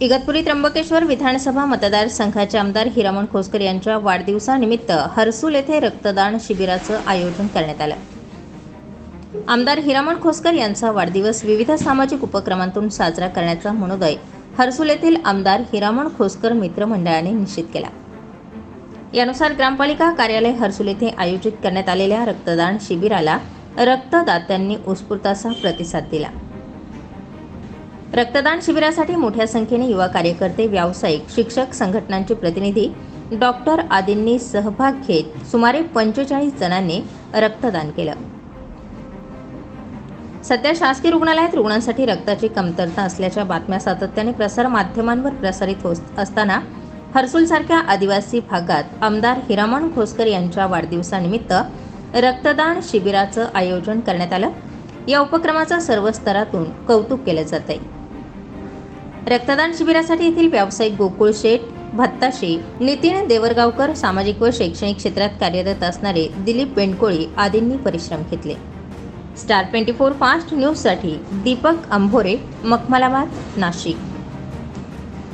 इगतपुरी त्र्यंबकेश्वर विधानसभा मतदारसंघाचे आमदार हिरामण खोसकर यांच्या वाढदिवसानिमित्त हर्सूल येथे रक्तदान शिबिराचं आयोजन करण्यात आलं. आमदार हिरामण खोसकर यांचा वाढदिवस विविध सामाजिक उपक्रमांतून साजरा करण्याचा मनोदय हर्सूल येथील आमदार हिरामण खोसकर मित्रमंडळाने निश्चित केला. यानुसार ग्रामपालिका कार्यालय हर्सूल येथे आयोजित करण्यात आलेल्या रक्तदान शिबिराला रक्तदात्यांनी उत्स्फूर्त असा प्रतिसाद दिला. रक्तदान शिबिरासाठी मोठ्या संख्येने युवा कार्यकर्ते व्यावसायिक शिक्षक संघटनांचे प्रतिनिधी डॉक्टर आदींनी सहभाग घेत सुमारे पंचेचाळीस जणांनी रक्तदान केलं. सध्या शासकीय रुग्णालयात रुग्णांसाठी रक्ताची कमतरता असल्याच्या बातम्या सातत्याने प्रसार माध्यमांवर प्रसारित होत असताना हर्सूलसारख्या आदिवासी भागात आमदार हिरामण खोसकर यांच्या वाढदिवसानिमित्त रक्तदान शिबिराचं आयोजन करण्यात आलं. या उपक्रमाचं सर्व स्तरातून कौतुक केलं जात आहे रक्तदान शिबिरासाठी येथील व्यावसायिक गोकुळ शेठ भत्ताशी नितीन देवरगावकर सामाजिक व शैक्षणिक क्षेत्रात कार्यरत असणारे दिलीप बेंडकोळी आदींनी परिश्रम घेतले. स्टार ट्वेंटी फोर फास्ट न्यूजसाठी दीपक अंभोरे मखमलाबाद नाशिक.